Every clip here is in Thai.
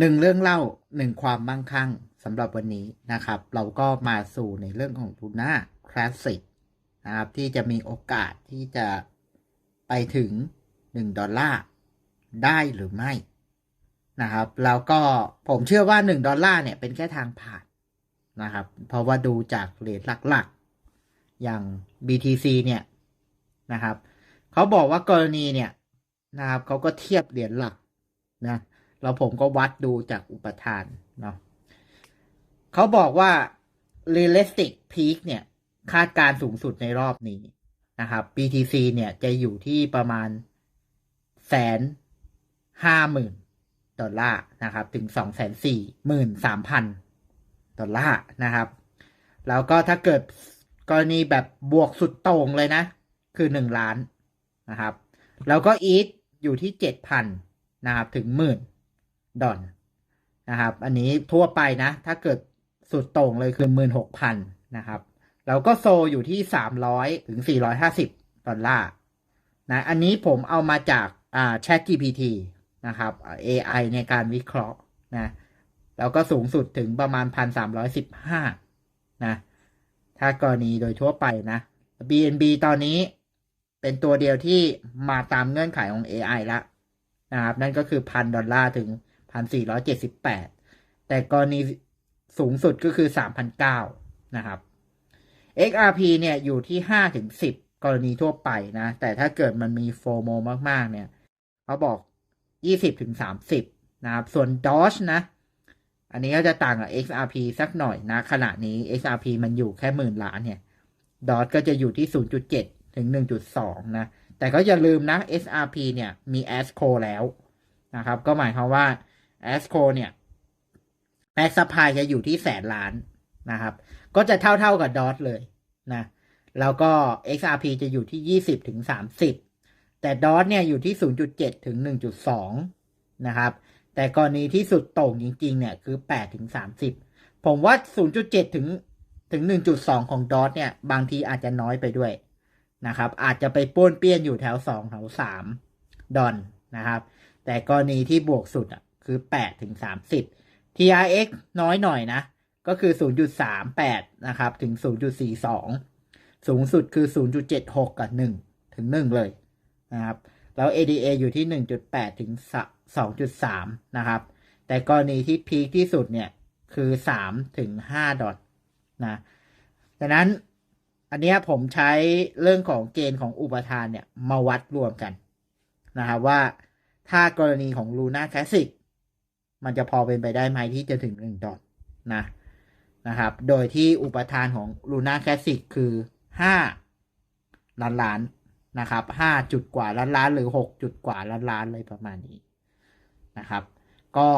หนึ่งเรื่องเล่าหนึ่งความมั่งคั่งสำหรับวันนี้นะครับ เราก็มาสู่ในเรื่องของทูน่าคลาสสิกนะครับที่จะมีโอกาสที่จะไปถึง 1 ดอลลาร์ได้หรือไม่นะครับแล้วก็ผมเชื่อว่า 1 ดอลลาร์เนี่ยเป็นแค่ทางผ่านนะครับ เพราะว่าดูจากเหรียญหลักๆ อย่าง BTC เนี่ยนะครับเขาบอกว่ากรณีเนี่ยนะครับเขาก็เทียบเหรียญหลักนะ แล้วผมก็วัดดูจากอุปทานเนาะเขาบอกว่า realistic peak เนี่ย คาดการสูงสุดในรอบนี้นะครับ BTC เนี่ยจะอยู่ที่ประมาณแสนห้าหมื่นดอลลาร์นะครับ ถึงสองแสนสี่หมื่นสามพันดอลลาร์นะครับ แล้วก็ถ้าเกิดกรณีแบบบวกสุดโต่งเลยนะ คือหนึ่งล้านนะครับ แล้วก็อีทอยู่ที่เจ็ดพันนะครับ ถึงหมื่น ดอลนะครับ อันนี้ทั่วไปนะ ถ้าเกิดสุดต่งเลยคือหมื่นหกพันนะครับ แล้วก็โซอยู่ที่สามร้อยถึงสี่ร้อยห้าสิบดอลลาร์นะ อันนี้ผมเอามาจากอ่า Chat GPT นะครับ AI ในการวิเคราะห์นะ แล้วก็สูงสุดถึงประมาณพันสามร้อยสิบห้านะ ถ้ากรณีโดยทั่วไปนะ BNB ตอนนี้เป็นตัวเดียวที่มาตามเงื่อนไขของ AI ละนะครับ นั่นก็คือพันดอลลาร์ถึง พันสี่ร้อยเจ็ดสิบแปดแต่กรณีสูงสุดก็คือสามพันเก้านะครับ XRP เนี่ยอยู่ที่ห้าถึงสิบกรณีทั่วไปนะ แต่ถ้าเกิดมันมีโฟโมมาก ๆ เนี่ยเขาบอกยี่สิบถึงสามสิบนะครับ ส่วน Doge นะ อันนี้ก็จะต่างกับ XRP สักหน่อยนะ ขณะนี้ XRP มันอยู่แค่หมื่นล้านเนี่ย Doge ก็จะอยู่ที่ 0.7 ถึง 1.2 นะ แต่ก็อย่าลืมนะ SRP เนี่ยมี ASCO แล้วนะครับ ก็หมายความว่า ASCO เนี่ยแม็กซ์พายจะอยู่ที่แสนล้านนะครับ ก็จะเท่าเท่ากับ Doge เลยนะแล้วก็ XRP จะอยู่ที่ 20 ถึง 30 แต่ Doge เนี่ยอยู่ที่ 0.7 ถึง 1.2 นะครับ แต่กรณีที่สุดโต่งจริง ๆ เนี่ย คือ 8 ถึง 30 ผมว่า 0.7 ถึงถึง 1.2 ของดอทเนี่ย บางทีอาจจะน้อยไปด้วยนะครับ อาจจะไปป้วนเปี้ยนอยู่แถว 2 แถว 3 ดอนนะครับ แต่กรณีที่บวกสุดอะ คือ8ถึง30 TRX น้อยหน่อยนะ ก็คือ 0.38 นะครับ ถึง 0.42 สูงสุดคือ 0.76 กับ 1 ถึง 1 เลยนะครับ แล้ว ADA อยู่ที่ 1.8 ถึง 2.3 นะครับ แต่กรณีที่พีคที่สุดเนี่ยคือ3ถึง5ดอทนะดังนั้นอันนี้ผมใช้เรื่องของเกณฑ์ของอุปทานเนี่ยมาวัดรวมกันนะครับว่าถ้ากรณีของ Luna Classic มันจะพอเป็นไปได้ไหมที่จะถึง1ดอทนะนะครับ โดยที่อุปทานของ Luna Classic คือ5ล้านล้านนะครับห้าจุดกว่าล้านล้านหรือหกจุดกว่าล้านล้านเลยประมาณนี้นะครับ ก็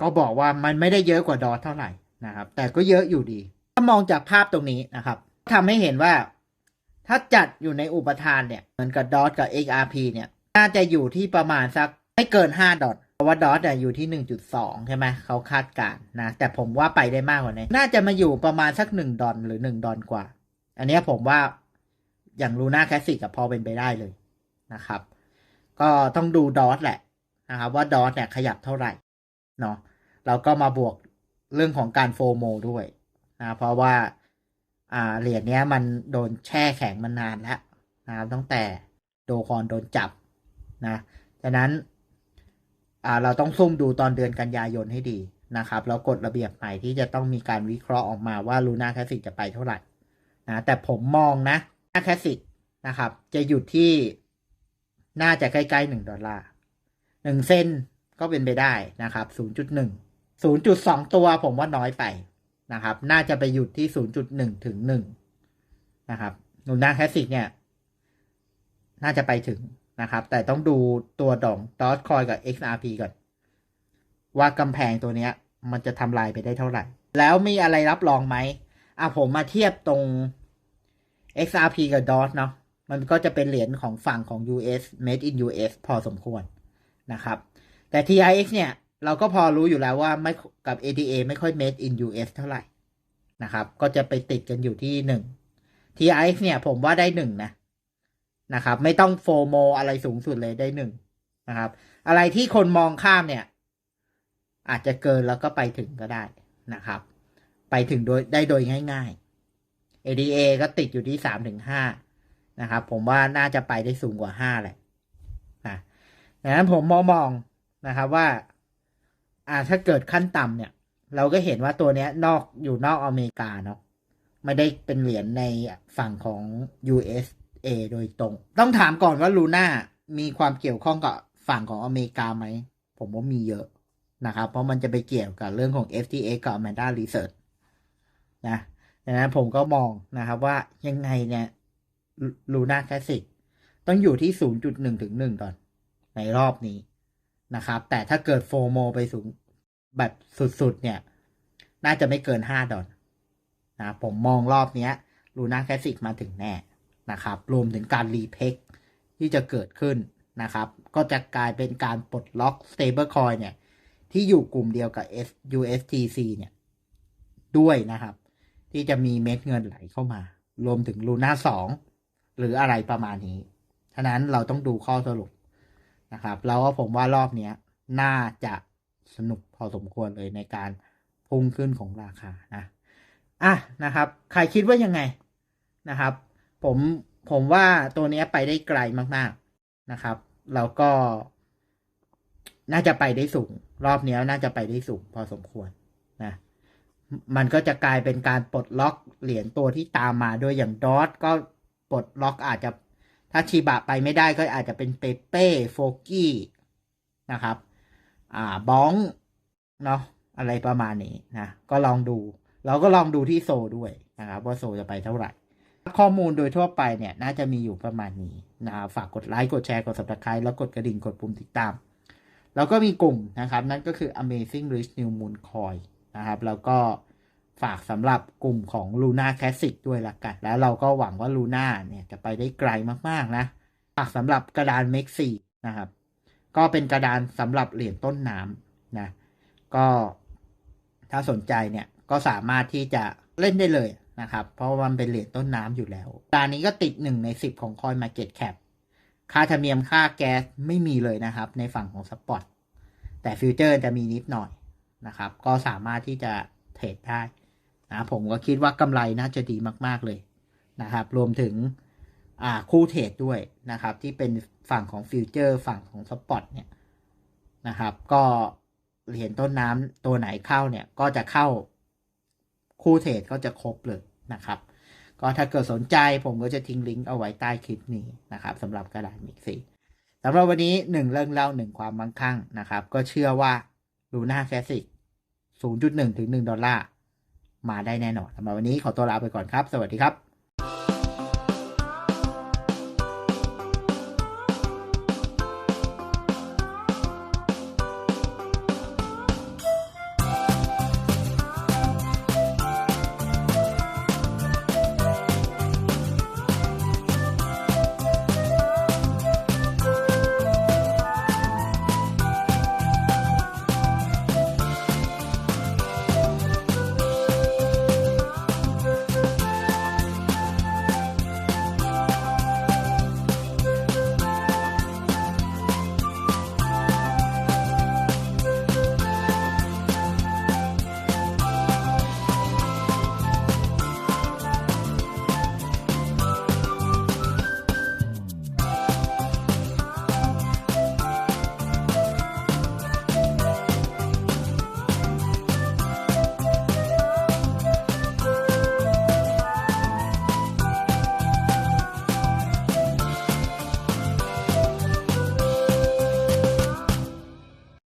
ก็บอกว่ามันไม่ได้เยอะกว่าดอทเท่าไหร่นะครับ แต่ก็เยอะอยู่ดี ถ้ามองจากภาพตรงนี้นะครับทำให้เห็นว่าถ้าจัดอยู่ในอุปทานเนี่ยเหมือนกับดอทกับ XRP เนี่ย น่าจะอยู่ที่ประมาณสักไม่เกิน 5 ดอท เพราะว่าดอทเนี่ยอยู่ที่ 1.2 ใช่ไหมเขาคาดการณ์นะ แต่ผมว่าไปได้มากกว่านี้ น่าจะมาอยู่ประมาณสัก 1 ดอลหรือ 1 ดอลกว่า อันนี้ผมว่าอย่างลูน่าแคสสิกกับพอเป็นไปได้เลยนะครับ ก็ต้องดูดอทแหละนะครับว่าดอทเนี่ยขยับเท่าไหร่เนาะเราก็มาบวกเรื่องของการโฟโมด้วยนะเพราะว่าอ่าเหรียญเนี้ยมันโดนแช่แข็งมานานแล้วนะครับตั้งแต่โดคอนโดนจับนะฉะนั้น เราต้องซุ่มดูตอนเดือนกันยายนให้ดีนะครับ แล้วกฎระเบียบใหม่ที่จะต้องมีการวิเคราะห์ออกมาว่าลูน่าแคสสิกจะไปเท่าไหร่นะแต่ผมมองนะหน้าแคสสิกนะครับ จะอยู่ที่น่าจะใกล้ๆหนึ่งดอลลาร์หนึ่งเส้นก็เป็นไปได้นะครับศูนย์จุดหนึ่งศูนย์จุดสองตัวผมว่าน้อยไปนะครับ น่าจะไปหยุดที่ศูนย์จุดหนึ่งถึงหนึ่งนะครับหนุนหน้าแคสสิกเนี่ย น่าจะไปถึง นะครับ แต่ต้องดูตัวดองดอทคอยกับ XRP ก่อน ว่ากำแพงตัวเนี้ย มันจะทำลายไปได้เท่าไหร่ แล้วมีอะไรรับรองไหมอะผมมาเทียบตรง XRP กับ DOT เนาะมันก็จะเป็นเหรียญของฝั่งของ US made in US พอสมควรนะครับ แต่ TIX เนี่ย เราก็พอรู้อยู่แล้วว่าไม่กับ ADA ไม่ค่อย made in US เท่าไหร่นะครับ ก็จะไปติดกันอยู่ที่หนึ่ง TIX เนี่ยผมว่าได้หนึ่งนะ นะครับ ไม่ต้องโฟโมอะไรสูงสุดเลยได้หนึ่งนะครับ อะไรที่คนมองข้ามเนี่ย อาจจะเกินแล้วก็ไปถึงก็ได้นะครับ ไปถึงโดยได้โดยง่าย ๆ ADA ก็ติดอยู่ที่สามถึงห้านะครับ ผมว่าน่าจะไปได้สูงกว่าห้าแหละนะดังนั้นผมมองมองนะครับว่า อ่าถ้าเกิดขั้นต่ำเนี่ย เราก็เห็นว่าตัวเนี้ยนอกอยู่นอกอเมริกาเนาะไม่ได้เป็นเหรียญในฝั่งของ USA โดยตรง ต้องถามก่อนว่าลูน่ามีความเกี่ยวข้องกับฝั่งของอเมริกาไหม ผมว่ามีเยอะนะครับ เพราะมันจะไปเกี่ยวกับเรื่องของ FTX กับ Amanda Research นะดังนั้นผมก็มองนะครับว่ายังไงเนี่ยลูน่าแคสสิกต้องอยู่ที่ 0.1 ถึง 1 ก่อน ในรอบนี้นะครับ แต่ถ้าเกิดโฟโมไปสูงแบบสุด ๆ เนี่ย น่าจะไม่เกิน 5 ดอลนะผมมองรอบนี้ลูน่าแคสสิกมาถึงแน่ นะครับ รวมถึงการรีเพกที่จะเกิดขึ้นนะครับ ก็จะกลายเป็นการปลดล็อก stablecoin เนี่ย ที่อยู่กลุ่มเดียวกับ S USTC เนี่ย ด้วยนะครับ ที่จะมีเม็ดเงินไหลเข้ามา รวมถึงลูน่าสองหรืออะไรประมาณนี้ ฉะนั้นเราต้องดูข้อสรุปนะครับ แล้วก็ผมว่ารอบนี้น่าจะสนุกพอสมควรเลยในการพุ่งขึ้นของราคานะ อะนะครับ ใครคิดว่ายังไงนะครับ ผมผมว่าตัวนี้ไปได้ไกลมาก ๆนะครับแล้วก็ น่าจะไปได้สูง รอบนี้น่าจะไปได้สูงพอสมควรนะมันก็จะกลายเป็นการปลดล็อกเหรียญตัวที่ตามมาด้วยอย่างดอทก็ปลดล็อกอาจจะถ้าชีบะไปไม่ได้ก็อาจจะเป็นเปเป้โฟกี้นะครับ อ่าบ้องเนาะอะไรประมาณนี้นะก็ลองดู เราก็ลองดูที่โซด้วยนะครับ ว่าโซจะไปเท่าไหร่ ข้อมูลโดยทั่วไปเนี่ย น่าจะมีอยู่ประมาณนี้นะฝากกดไลค์กดแชร์กด subscribe แล้วกดกระดิ่งกดปุ่มติดตาม แล้วก็มีกลุ่มนะครับ นั่นก็คือ Amazing Rich New Moon Coin นะครับ แล้วก็ฝากสำหรับกลุ่มของ Luna Classic ด้วยละกัน แล้วเราก็หวังว่า Luna เนี่ยจะไปได้ไกลมากๆนะ ฝากสำหรับกระดาน m e x 4นะครับ ก็เป็นกระดานสำหรับเหรียญต้นน้ำนะ ก็ถ้าสนใจเนี่ยก็สามารถที่จะเล่นได้เลย นะครับ เพราะว่ามันเป็นเหรียญต้นน้ำอยู่แล้วตอนนี้ก็ติดหนึ่งในสิบของ Coin Market Cap ค่าธรรมเนียมค่าแก๊สไม่มีเลยนะครับ ในฝั่งของสปอตแต่ฟิวเจอร์จะมีนิดหน่อยนะครับ ก็สามารถที่จะเทรดได้นะผมก็คิดว่ากำไรน่าจะดีมาก ๆเลยนะครับ รวมถึงคู่เทรดด้วยนะครับ ที่เป็นฝั่งของฟิวเจอร์ฝั่งของสปอตเนี่ยนะครับ ก็เหรียญต้นน้ำตัวไหนเข้าเนี่ยก็จะเข้า คู่เทรดก็จะครบเลยนะครับ ก็ถ้าเกิดสนใจผมก็จะทิ้งลิงก์เอาไว้ใต้คลิปนี้นะครับสำหรับกระดาษมิกซี่สำหรับวันนี้หนึ่งเรื่องเล่าหนึ่งความมั่งคั่งนะครับ ก็เชื่อว่าลูน่าแคสสิก0.1 ถึง 1 ดอลลาร์ มาได้แน่นอนสำหรับวันนี้ขอตัวลาไปก่อนครับ สวัสดีครับ